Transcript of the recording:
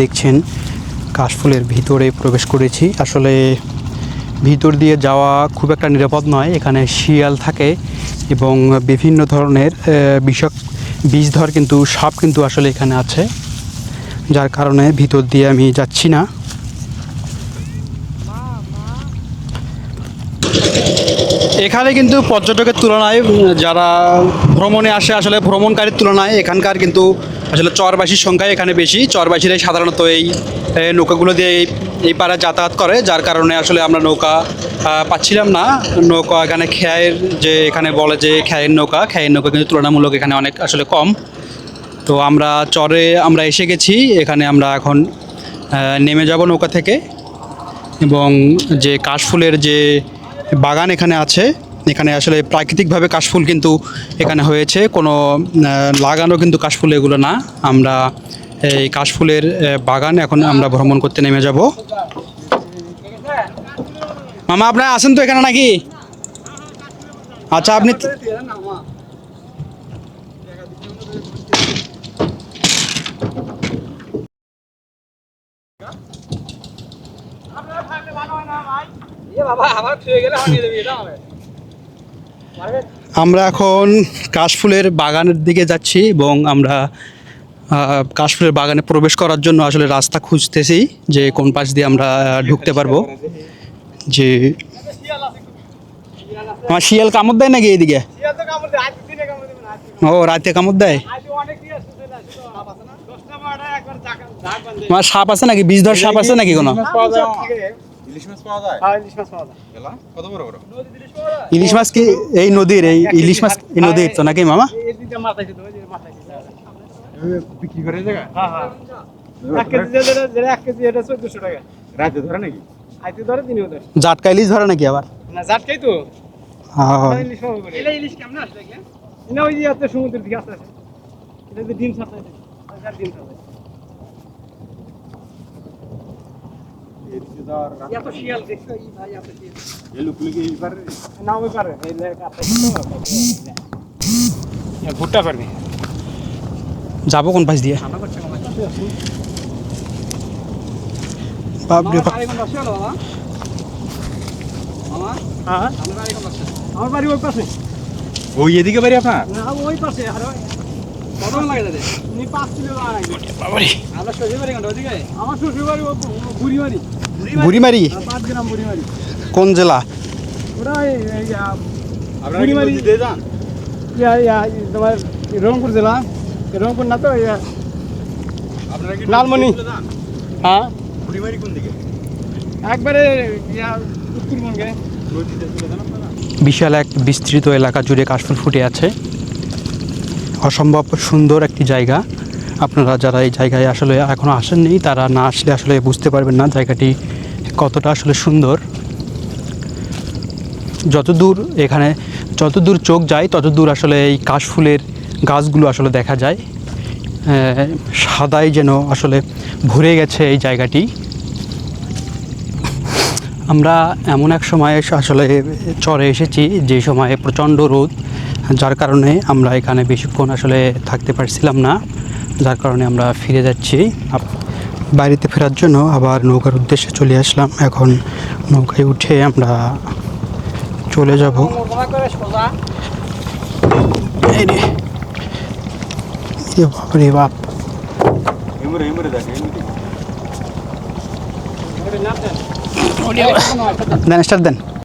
দেখছেন, কাশফুলের ভিতরে প্রবেশ করেছি। আসলে ভিতর দিয়ে যাওয়া খুব একটা নিরাপদ নয়। এখানে শিয়াল থাকে এবং বিভিন্ন ধরনের বিষক, বিষধর কিন্তু, সাপ কিন্তু আসলে এখানে আছে। যার কারণে ভিতর দিয়ে আমি যাচ্ছি না। এখানে কিন্তু পর্যটকের তুলনায় যারা ভ্রমণে আসে আসলে ভ্রমণকারীর তুলনায় এখানকার কিন্তু আসলে চরবাসীর সংখ্যা এখানে বেশি। চরবাসীরাই সাধারণত এই নৌকাগুলো দিয়ে এই পাড়ায় যাতায়াত করে, যার কারণে আসলে আমরা নৌকা পাচ্ছিলাম না। নৌকা এখানে খেয়ের যে এখানে বলে যে খেয়ের নৌকা খেয়ের নৌকা কিন্তু তুলনামূলক এখানে অনেক আসলে কম। তো আমরা চরে আমরা এসে গেছি, এখানে আমরা এখন নেমে যাব নৌকা থেকে। এবং যে কাশফুলের যে বাগান এখানে আছে। এখানে আসলে প্রাকৃতিকভাবে কাশফুল কিন্তু এখানে হয়েছে। কোনো লাগানো কিন্তু কাশফুল এগুলো না। আমরা এই কাশফুলের বাগান এখন আমরা ভ্রমণ করতে নেমে যাব। মামা, আপনার আছেন তো এখানে নাকি? আচ্ছা আপনি আমরা এখন কাশফুলের বাগানের দিকে যাচ্ছি এবং আমরা কাশফুলের বাগানে প্রবেশ করার জন্য আসলে রাস্তা খুঁজতেছি যে কোন পাশ দিয়ে আমরা ঢুকতে পারব। যে আমার শিয়াল কামড় দেয় নাকি এইদিকে ও রাতে কামড় দেয়? আমার সাপ আছে নাকি? বিষ ধর সাপ আছে নাকি কোনো? ইলিশ মাছ বড় ইলিশ মাছ কি এই নদীর এই ইলিশ মাছ এই নদীর তো নাকি মামা? বিক্রি করে জায়গা রাতে ধরে নাকি? জাটকা ইলিশ ধরে নাকি আবার? হ্যাঁ। সমুদ্রের দিকে আসতে আসে এটা যে ডিম সাপ্লাই ডিম সাপ্লাই এত শিয়াল দেখছ এই ভাই এত শিয়াল এই লোকগুলিকে এইবার না ওই পারে এই লেখা আছে ভুট্টা পারবি যাব কোন পাশ দিয়ে ঠান্ডা করছে কমাই বাপরে বাপ। হ্যাঁ আমার বাড়ি ওই পাশে ওই এদিকে বাড়ি আপনার না ওই পাশে আর ওই কত লাগে দাদা তুমি পাঁচ কিলো লাগবে বাবারে আমরা শ্বশুর বাড়ি কোনটা ওদিকে আমার শ্বশুর বাড়ি ও বুড়ি বাড়ি বুড়িমারি? কোন জেলা? রংপুর জেলা। রংপুর না তো লালমনি। হ্যাঁ? বুড়িমারি কোন দিকে? একবারে উত্তরবঙ্গে। বিশাল এক বিস্তৃত এলাকা জুড়ে কাশফুল ফুটে আছে। অসম্ভব সুন্দর একটি জায়গা। আপনারা যারা এই জায়গায় আসলে এখনও আসেননি, তারা না আসলে আসলে বুঝতে পারবেন না জায়গাটি কতটা আসলে সুন্দর। যতদূর এখানে, যতদূর চোখ যায়, ততদূর আসলে এই কাশফুলের গাছগুলো আসলে দেখা যায়। সাদাই যেন আসলে ভরে গেছে এই জায়গাটি। আমরা এমন এক সময়ে আসলে চরে এসেছি, যে সময়ে প্রচণ্ড রোদ, যার কারণে আমরা এখানে বেশিক্ষণ আসলে থাকতে পারছিলাম না। যার কারণে আমরা ফিরে যাচ্ছি। বাড়িতে ফেরার জন্য আবার নৌকার উদ্দেশ্যে চলে আসলাম। এখন নৌকায় উঠে আমরা চলে যাব। দেন, স্টার্ট দেন।